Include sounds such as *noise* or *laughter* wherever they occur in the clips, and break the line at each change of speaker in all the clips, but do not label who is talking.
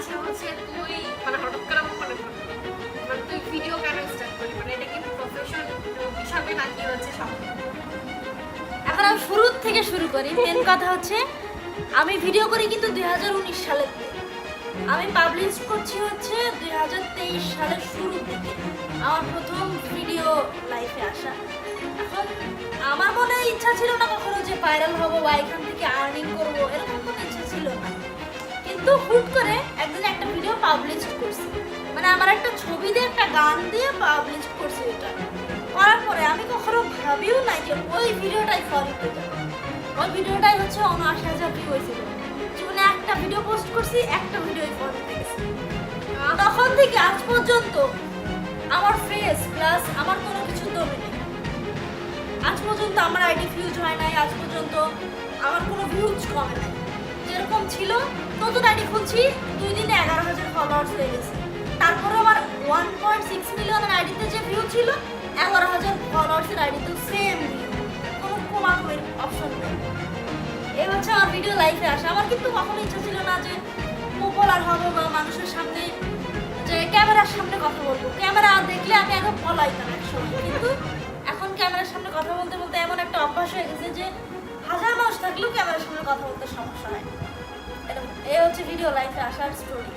আছে হচ্ছে তুই মানে হঠাৎ করে আমার মনে মানে তুই ভিডিও কেন স্টার্ট করলি মানে এটা কি প্রফেশন হিসাবে নাকি হচ্ছে সব
এখন আমি শুরুর থেকে শুরু করি। মেন কথা হচ্ছে, আমি ভিডিও করি কিন্তু দুই হাজার উনিশ সালে আমি পাবলিশ করছি হচ্ছে দুই হাজার তেইশ সালের শুরুর দিকে আমার প্রথম ভিডিও লাইফে আসা। আমার মনে ইচ্ছা ছিল না কখনো যে ভাইরাল হব বা এখান থেকে আর্নিং করব, এরকম কোনো ইচ্ছা ছিল না। কিন্তু হুট করে পাবলিশ করছি। মানে আমার একটা ছবি দিয়ে, একটা গান দিয়ে পাবলিশ করছি এটা। করার পরে আমি কখনো ভাবিও নাই যে ওই ভিডিওটাই ফলো ওই ভিডিওটাই হচ্ছে উনআশি হাজার ভিউ হয়েছিল জীবনে একটা ভিডিও পোস্ট করছি, একটা ভিডিওই ফলো গেছে। তখন থেকে আজ পর্যন্ত আমার ফেস প্লাস আমার কোনো কিছু দমে নেই। আজ পর্যন্ত আমার আইডি ফিউজ হয় নাই, আজ পর্যন্ত আমার কোনো ভিউজ কমে নাই। যেরকম ছিল নতুন আইডি খুলছি দুই দিনে এগারো হাজার ফলোয়ার্স হয়ে গেছে। তারপরে আমার ওয়ান পয়েন্ট সিক্স মিলিয়নের আইডিতে যে ভিউ ছিল, এগারো হাজার ফলোয়ার্সের আইডিতে সেম কোনো কমাকমের অপশন নেই। এই হচ্ছে আমার ভিডিও লাইফে আসা। আমার কিন্তু কখনো ইচ্ছা ছিল না যে পপুলার হব বা মানুষের সামনে, যে ক্যামেরার সামনে কথা বলব। ক্যামেরা দেখলে আমি আগে পলাইতাম একসময়। কিন্তু এখন ক্যামেরার সামনে কথা বলতে বলতে এমন একটা অভ্যাস হয়ে গেছে যে হাজার মানুষ থাকলেও ক্যামেরার সামনে কথা বলতে সমস্যা হয় এই হচ্ছে ভিডিও লাইফে আসার স্টোরি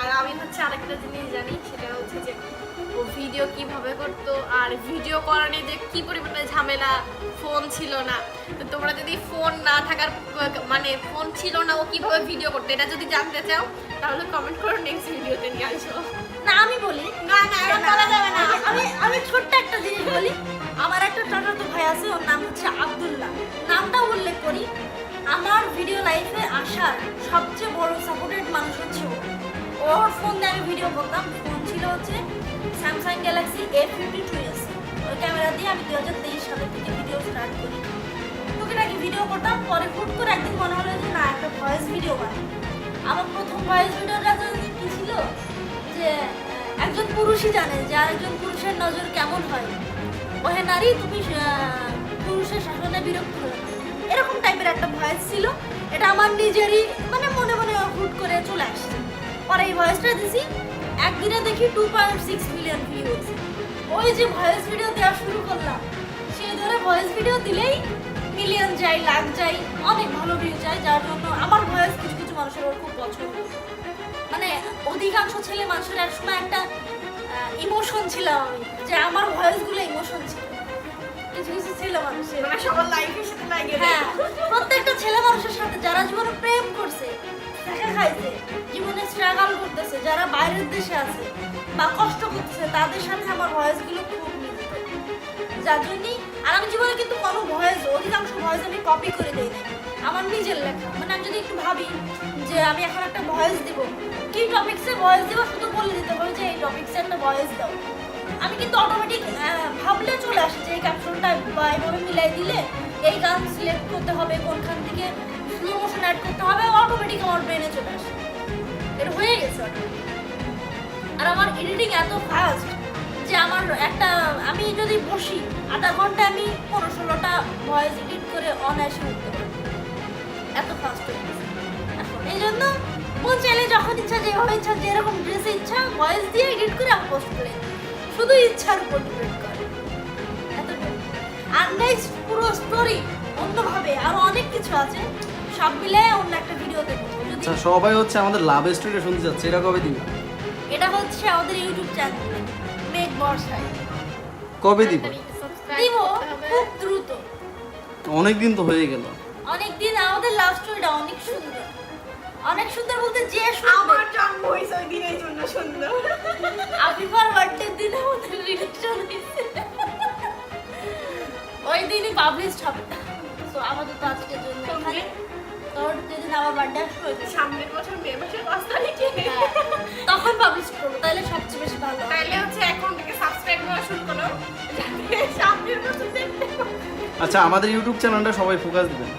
আর আমি হচ্ছে আরেকটা জিনিস জানি সেটা হচ্ছে যে ও ভিডিও কীভাবে করতো আর ভিডিও করার নিয়ে যে কি পরিমাণে ঝামেলা ফোন ছিল না। তো তোমরা যদি ফোন না থাকার মানে ফোন ছিল না ও কীভাবে ভিডিও করতো এটা যদি জানতে চাও তাহলে কমেন্ট করো নেক্সট ভিডিওতে নিয়ে আসব
না আমি বলি।
না না বলা যাবে না।
আমি আমি ছোট্ট একটা জিনিস বলি। আমার একটা চাচাতো ভাই আছে ওর নাম হচ্ছে আব্দুল্লাহ। উল্লেখ করি, আমার ভিডিও লাইফে আসার সবচেয়ে বড় সাপোর্টেড মানুষ হচ্ছে ও। ওর ফোন দিয়ে আমি ভিডিও করতাম। ফোন ছিল হচ্ছে Samsung Galaxy A fifty two S ওই ক্যামেরা দিয়ে আমি দু হাজার তেইশ সালের থেকে ভিডিও স্টার্ট করি। টুকিটাকি ভিডিও করতাম, পরে হুট করে একদিন মনে হলো যে না, একটা ভয়েস ভিডিও বানাই। আমার প্রথম ভয়েস ভিডিওটা কি ছিল? যে একজন পুরুষই জানে যে আরেকজন পুরুষের নজর কেমন হয়। ওহে নারী, তুমি পুরুষের শাসনে বিরক্ত হয়ে। এরকম টাইপের একটা ভয়েস ছিল। এটা আমার নিজেরই মানে মনে মনে হুট করে চলে আসছে। পরে এই ভয়েসটা দিছি, একদিনে দেখি two point six million view হয়েছে ওই যে ভয়েস ভিডিও দেওয়া শুরু করলাম, সেই ধরে ভয়েস ভিডিও দিলেই মিলিয়ন যাই, লাখ যাই, অনেক ভালো ভিউ যায়, যার জন্য আমার ভয়েস কিছু কিছু মানুষের ওর খুব পছন্দ। মানে অধিকাংশ ছেলে মানুষের একসময় একটা ইমোশন ছিল আমি যে আমার ভয়েসগুলো ইমোশন ছিল। কিছু কিছু ছিল মানুষের
মানে সবার লাইফের সাথে লাগিয়ে
হ্যাঁ প্রত্যেকটা ছেলে মানুষের সাথে যারা জীবনে প্রেম করছে দেখা খাইছে জীবনে স্ট্রাগল করতেছে যারা বাইরের দেশে আছে বা কষ্ট করতেছে তাদের সাথে আমার ভয়েসগুলো খুব যার জন্যই আর আমি জীবনে কিন্তু কোনো ভয়েস অধিকাংশ ভয়েস আমি কপি করে দিই না আমার নিজের লেখা। মানে আমি যদি একটু ভাবি যে আমি এখন একটা ভয়েস দিব কি টপিক্সে ভয়েস দিব শুধু বলে দিতে হবে যে এই টপিক্সে একটা ভয়েস দাও। কিন্তু অটোমেটিক ভাবলে চলে আসে যে এই ক্যাপশনটা বা এভাবে মিলাই দিলে এই গান সিলেক্ট করতে হবে, কোনখান থেকে স্লো মোশন অ্যাড করতে হবে অটোমেটিক আমার ব্রেনে চলে আসে। এটা হয়ে গেছে আর আমার এডিটিং এত ফাস্ট যে আমার একটা, আমি যদি বসি, আধা ঘণ্টা আমি পনেরো ষোলোটা ভয়েস এডিট করে অনায়াসে উঠতে পারি এত ফাস্ট হয়ে গেছে। এই জন্য মন চাইলে যখন ইচ্ছা, যেভাবে ইচ্ছা, যেরকম ড্রেসে ইচ্ছা ভয়েস দিয়ে এডিট করে আমি পোস্ট করে। শুধু ইচ্ছার উপর ডিপেন্ড করে। আর নেক্সট পুরো স্টোরি অন্যভাবে আরও অনেক কিছু আছে। সব মিলে অন্য একটা ভিডিও দেখব
আচ্ছা সবাই হচ্ছে আমাদের লাভ স্টোরিটা শুনতে যাচ্ছে এটা কবে দিবে?
এটা হচ্ছে আমাদের ইউটিউব চ্যানেল মেঘ বর্ষায়।
কবে দিবে?
দিব খুব দ্রুত।
অনেক দিন তো হয়ে গেল।
অনেক দিন আমাদের লাভ স্টোরিটা অনেক সুন্দর। অনেক সুন্দর বলতে যে
আমার জন্ম হয়েছে ওই দিনের জন্য সুন্দর।
পাবলিশড হবে। তো আমাদের তো আজকের জন্য এখানে। তোর যেদিন আমার বার্থডে আসবে
সামনের বছর মে মাসের পাঁচ তারিখে।
হ্যাঁ, তখন পাবলিশ করব তাহলে সবচেয়ে বেশি ভালো
তাহলে হচ্ছে এখন থেকে সাবস্ক্রাইব করা শুরু করো সামনের বছর
আচ্ছা আমাদের ইউটিউব চ্যানেলটা সবাই ফোকাস দিবেন।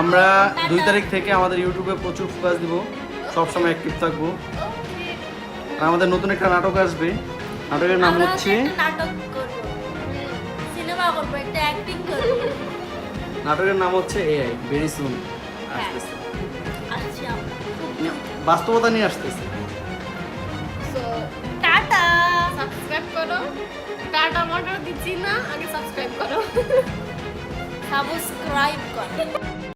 আমরা দুই তারিখ থেকে আমাদের ইউটিউবে প্রচুর ফোকাস দিব। সবসময় অ্যাক্টিভ থাকব। আর আমাদের নতুন একটা নাটক আসবে। নাটকের নাম হচ্ছে?
একটা নাটক করব। সিনেমা করব একটা অ্যাক্টিং করব।
নাটকের নাম হচ্ছে এআই ভেরি সুন। আসতেছে।
আসছি আমরা
মানে বাস্তবতা নিয়ে আসতেছে।
So
tata.
সাবস্ক্রাইব করো। টাটা মোটর দিচ্ছি না আগে সাবস্ক্রাইব করো। *laughs*
সাবস্ক্রাইব কর।